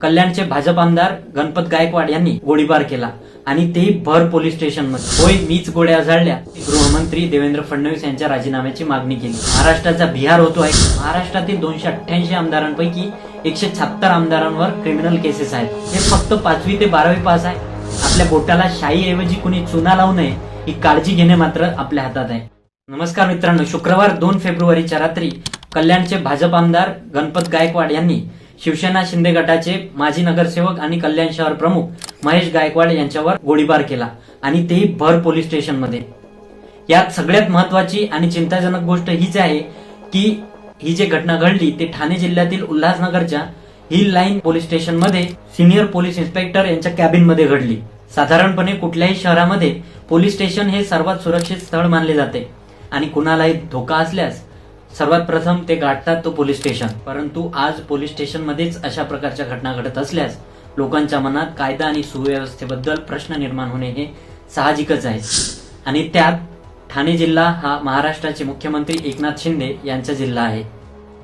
कल्याणचे भाजप आमदार गणपत गायकवाड यांनी गोळीबार केला आणि तेही भर पोलीस स्टेशनमध्ये. होय मीच गोळ्या झाडल्या गृहमंत्री देवेंद्र फडणवीस यांच्या राजीनाम्याची मागणी केली. महाराष्ट्राचा बिहार होतो आहे. महाराष्ट्रातील दोनशे अठ्ठ्याऐंशी आमदारांपैकी एकशे छप्पर आमदारांवर क्रिमिनल केसेस आहेत. हे फक्त पाचवी ते बारावी पास आहे. आपल्या बोटाला शाईऐवजी कुणी चुना लावू नये ही काळजी घेणे मात्र आपल्या हातात आहे. नमस्कार मित्रांनो शुक्रवार दोन फेब्रुवारीच्या रात्री कल्याणचे भाजप आमदार गणपत गायकवाड यांनी शिवसेना शिंदे गटाचे माजी नगरसेवक आणि कल्याण शहर प्रमुख महेश गायकवाड यांच्यावर गोळीबार केला आणि तेही भर पोलीस स्टेशनमध्ये. यात सगळ्यात महत्वाची आणि चिंताजनक गोष्ट हीच आहे की ही जी घटना घडली ते ठाणे जिल्ह्यातील उल्हासनगरच्या हिल लाईन पोलीस स्टेशनमध्ये सिनियर पोलीस इन्स्पेक्टर यांच्या कॅबिनमध्ये घडली. साधारणपणे कुठल्याही शहरामध्ये पोलीस स्टेशन हे सर्वात सुरक्षित स्थळ मानले जाते आणि कुणालाही धोका असल्यास सर्वात प्रथम ते गाठतात तो पोलीस स्टेशन. परंतु आज पोलीस स्टेशनमध्येच अशा प्रकारच्या घटना घडत असल्यास लोकांच्या मनात कायदा आणि सुव्यवस्थेबद्दल प्रश्न निर्माण होणे हे साहजिकच आहे. आणि त्यात ठाणे जिल्हा हा महाराष्ट्राचे मुख्यमंत्री एकनाथ शिंदे यांचा जिल्हा आहे.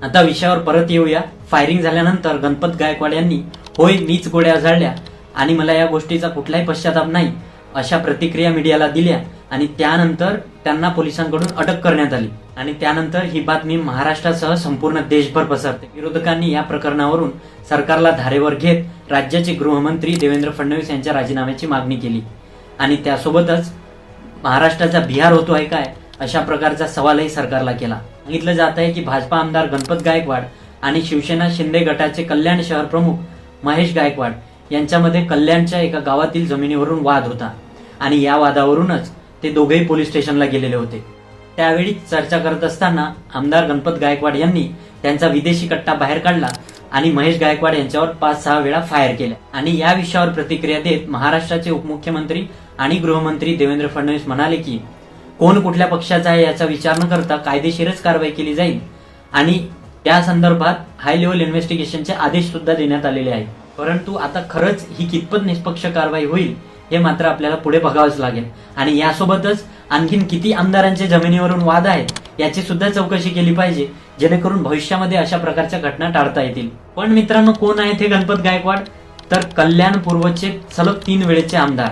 आता विषयावर परत येऊया. फायरिंग झाल्यानंतर गणपत गायकवाड यांनी होय मीच गोळ्या झाडल्या आणि मला या गोष्टीचा कुठलाही पश्चाताप नाही अशा प्रतिक्रिया मीडियाला दिल्या. आणि त्यानंतर त्यांना पोलिसांकडून अटक करण्यात आली. आणि त्यानंतर ही बातमी महाराष्ट्रासह संपूर्ण देशभर पसरते. विरोधकांनी या प्रकरणावरून सरकारला धारेवर घेत राज्याचे गृहमंत्री देवेंद्र फडणवीस यांच्या राजीनाम्याची मागणी केली. आणि त्यासोबतच महाराष्ट्राचा बिहार होतो आहे काय अशा प्रकारचा सवालही सरकारला केला. सांगितलं जात आहे की भाजपा आमदार गणपत गायकवाड आणि शिवसेना शिंदे गटाचे कल्याण शहर प्रमुख महेश गायकवाड यांच्यामध्ये कल्याणच्या एका गावातील जमिनीवरून वाद होता. आणि या वादावरूनच ते दोघेही पोलीस स्टेशनला गेलेले होते. त्यावेळी चर्चा करत असताना आमदार गणपत गायकवाड यांनी त्यांचा विदेशी कट्टा बाहेर काढला आणि महेश गायकवाड यांच्यावर पाच सहा वेळा फायर केल्या आणि या विषयावर प्रतिक्रिया देत महाराष्ट्राचे उपमुख्यमंत्री आणि गृहमंत्री देवेंद्र फडणवीस म्हणाले की कोण कुठल्या पक्षाचा आहे याचा विचार न करता कायदेशीरच कारवाई केली जाईल. आणि त्या संदर्भात हाय लेवल इन्व्हेस्टिगेशनचे आदेश सुद्धा देण्यात आलेले आहेत. परंतु आता खरंच ही कितपत निष्पक्ष कारवाई होईल हे मात्र आपल्याला पुढे बघावंच लागेल. आणि यासोबतच आणखीन किती आमदारांच्या जमिनीवरून वाद आहेत याची सुद्धा चौकशी केली पाहिजे जेणेकरून भविष्यामध्ये अशा प्रकारच्या घटना टाळता येतील. पण मित्रांनो कोण आहेत हे गणपत गायकवाड? तर कल्याण पूर्वचे सलग तीन वेळेचे आमदार.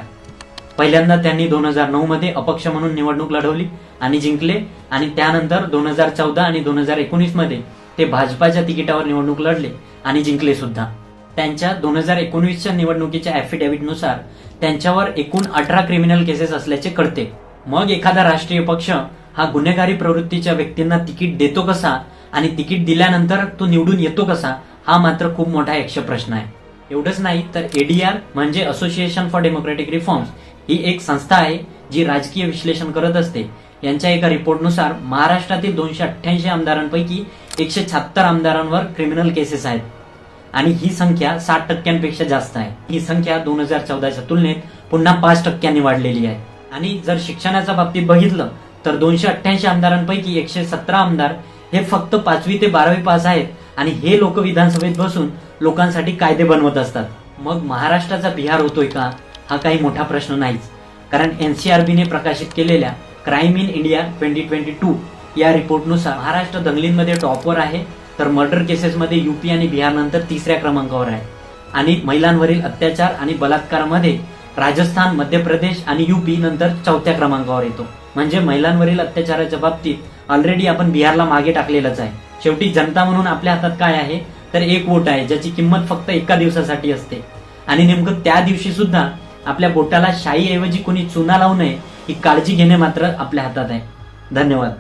पहिल्यांदा त्यांनी दोन हजार नऊ मध्ये अपक्ष म्हणून निवडणूक लढवली आणि जिंकले. आणि त्यानंतर दोन हजार चौदा आणि दोन हजार एकोणीसमध्ये ते भाजपाच्या तिकिटावर निवडणूक लढले आणि जिंकले सुद्धा. त्यांच्या दोन हजार एकोणीसच्या निवडणुकीच्या नुसार त्यांच्यावर एकूण अठरा क्रिमिनल केसेस असल्याचे कळते. मग एखादा राष्ट्रीय पक्ष हा गुन्हेगारी प्रवृत्तीच्या व्यक्तींना तिकीट देतो कसा आणि तिकीट दिल्यानंतर तो निवडून येतो कसा हा मात्र खूप मोठा यक्ष प्रश्न आहे. एवढंच नाही तर एडीआर म्हणजे असोसिएशन फॉर डेमोक्रेटिक रिफॉर्म्स ही एक संस्था आहे जी राजकीय विश्लेषण करत असते. यांच्या एका रिपोर्टनुसार महाराष्ट्रातील दोनशे अठ्ठ्याऐंशी आमदारांपैकी एकशे छप्पर आमदारांवर क्रिमिनल केसेस आहेत. आणि ही संख्या साठ टक्क्यांपेक्षा जास्त आहे. ही संख्या दोन हजार चौदाच्या तुलनेत पुन्हा पाच टक्क्यांनी वाढलेली आहे. आणि जर शिक्षणाच्या बाबतीत बघितलं तर दोनशे अठ्ठ्याऐंशी आमदारांपैकी एकशे सतरा आमदार हे फक्त पाचवी ते बारावी पास आहेत आणि हे लोक विधानसभेत बसून लोकांसाठी कायदे बनवत असतात. मग महाराष्ट्राचा बिहार होतोय का? हा काही मोठा प्रश्न नाहीच. कारण एनसीआरबीने प्रकाशित केलेल्या crime in India twenty twenty two या रिपोर्टनुसार महाराष्ट्र दंगलींमध्ये टॉपवर आहे तर मर्डर केसेसमध्ये युपी आणि बिहार नंतर तिसऱ्या क्रमांकावर आहे. आणि महिलांवरील अत्याचार आणि बलात्कारामध्ये राजस्थान मध्य प्रदेश आणि युपी नंतर चौथ्या क्रमांकावर येतो. म्हणजे महिलांवरील अत्याचाराच्या बाबतीत ऑलरेडी आपण बिहारला मागे टाकलेलंच आहे. शेवटी जनता म्हणून आपल्या हातात काय आहे? तर एक वोट आहे ज्याची किंमत फक्त एका दिवसासाठी असते. आणि नेमकं त्या दिवशी सुद्धा आपल्या बोटाला शाईऐवजी कोणी चुना लावू नये ही काळजी घेणे मात्र आपल्या हातात आहे. धन्यवाद.